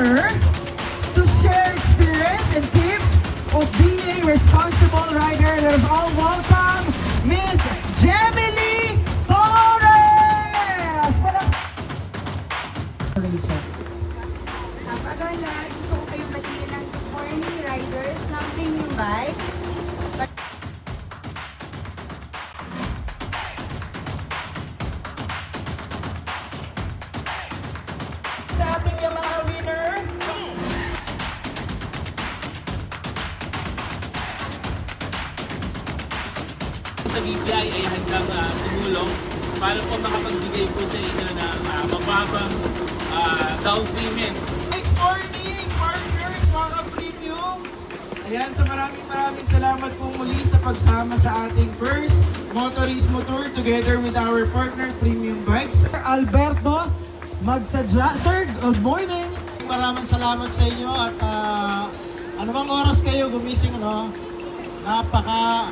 here to share experience and tips of being responsible rider. Let us all welcome Miss Gemily Torres! Racer. Napagala, gusto ko kayong batiin ng morning riders ng premium bikes. Sa ating Yamaha sa BPI ay handang ah, tumulong para po makapagbigay po sa inyo ng ah, mababang ah, down payment. Nice morning, partners, mga premium! Ayan, so maraming maraming salamat po muli sa pagsama sa ating first Motorismo Tour together with our partner Premium Bikes. Sir Alberto Magsadya. Sir, good morning! Maraming salamat sa inyo at ah, anumang oras kayo gumising, ano, napaka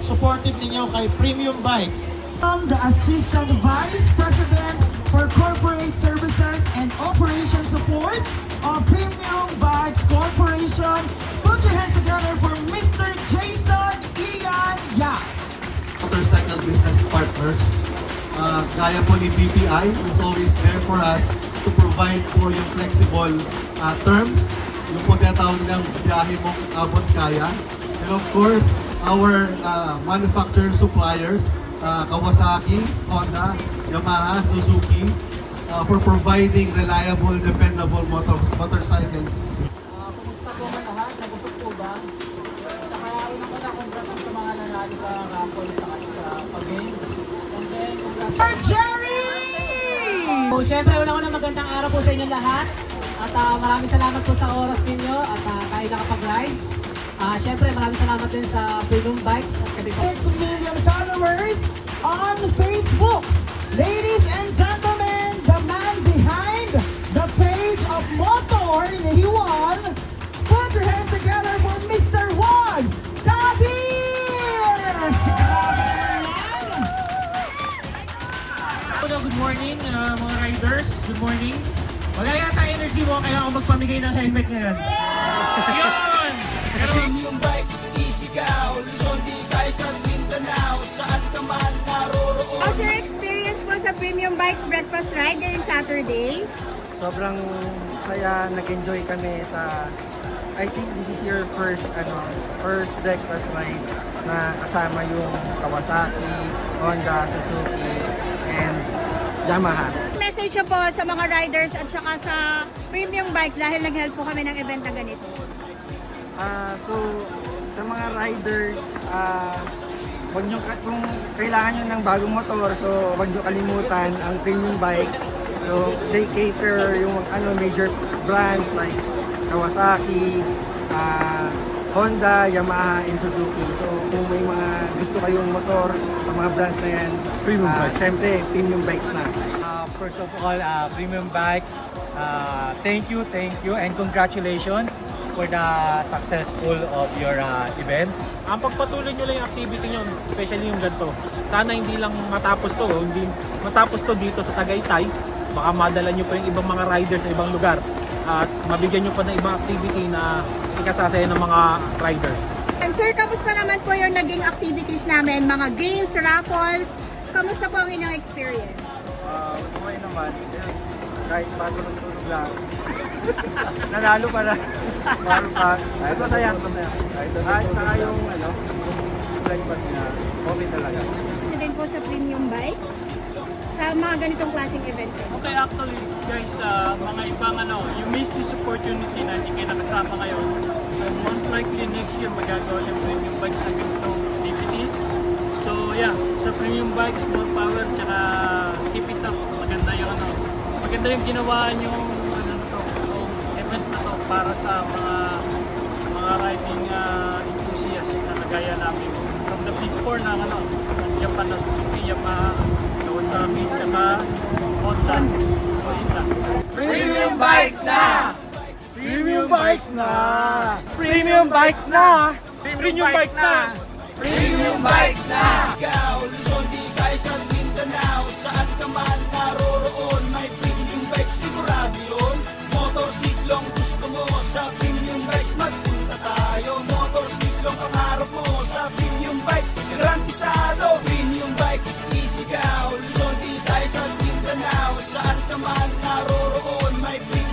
supportive ninyo kay Premium Bikes. I'm the Assistant Vice President for Corporate Services and Operation Support of Premium Bikes Corporation. Put your hands together for Mr. Jason Ian Yap. motorcycle business partners. Uh, gaya po ni BPI, is always there for us to provide po yung flexible uh, terms, yung po tinatawag nilang biyahe mong abot kaya. And of course, our uh, manufacturer suppliers, uh, Kawasaki, Honda, Yamaha, Suzuki, uh, for providing reliable and dependable motor motorcycle Ah, kumusta po ang lahat? Nabusog po ba? Tsaka unang-una, congrats sa mga nanalo sa at sa pag-games. And then, congrats Sir Jerry! So, syempre, unang-una magandang araw po sa inyo lahat. At ah, maraming salamat po sa oras ninyo at uh, tayo nakapag-rides. Ah, syempre, maraming salamat din sa Premium Bikes at kami po. 6 million followers on Facebook. Ladies and gentlemen, the man behind the page of Motor ni Juan. Put your hands together for Mr. Juan Cadiz! Grabe naman! Hello, good morning uh, mga riders. Good morning. Wala yata energy mo kaya ako magpamigay ng helmet ngayon. Yun! Premium bikes, isigaw, Luzon, Visayas at Mindanao, saan ka man naroroon. How's your experience po sa premium bikes breakfast ride ngayong Saturday? sobrang saya, nag-enjoy kami sa I think this is your first ano, first breakfast ride na kasama yung Kawasaki, Honda, Suzuki, and Yamaha. Message po sa mga riders at saka sa premium bikes dahil nag-help po kami ng event na ganito. Ah, so sa mga riders, ah wag nyo, kung kailangan nyo ng bagong motor, so wag nyo kalimutan ang premium bike. So they cater yung ano major brands like Kawasaki, ah, Honda, Yamaha, and Suzuki. So kung may mga gusto kayong motor sa mga brands na yan, premium bikes. Siyempre, premium bikes na. Uh, first of all, uh, Premium Bikes, uh, thank you, thank you, and congratulations for the successful of your uh, event. Ang pagpatuloy nyo lang yung activity nyo, especially yung ganito. Sana hindi lang matapos to, hindi matapos to dito sa Tagaytay. Baka madala nyo pa yung ibang mga riders sa ibang lugar. At mabigyan nyo pa ng ibang activity na ikasasaya ng mga riders. And sir, kamusta naman po yung naging activities namin? Mga games, raffles? Kamusta po ang inyong experience? Ah, okay naman. Kahit patulog-tulog lang. Nanalo pa na. Meron pa. Kahit masaya. Kahit saka yung ano, yung breakfast na okay talaga. Ito din po sa premium bike? Sa mga ganitong klaseng event. Okay, actually, guys, uh, mga ibang ano, you miss this opportunity na hindi kayo nakasama ngayon. And most likely next year magagawa yung premium bikes sa ganitong activity. So yeah, sa premium bikes, more power, tsaka keep it up. Maganda yung ano, maganda yung ginawa yung para sa mga mga riding uh, enthusiasts na kagaya namin. From the big four na ano, ng Japan na Suzuki, Yamaha, Kawasaki, tsaka Honda. So, yun lang. Premium Bikes na! Premium bikes na! Premium bikes na! Premium bikes na! Premium Bikes na!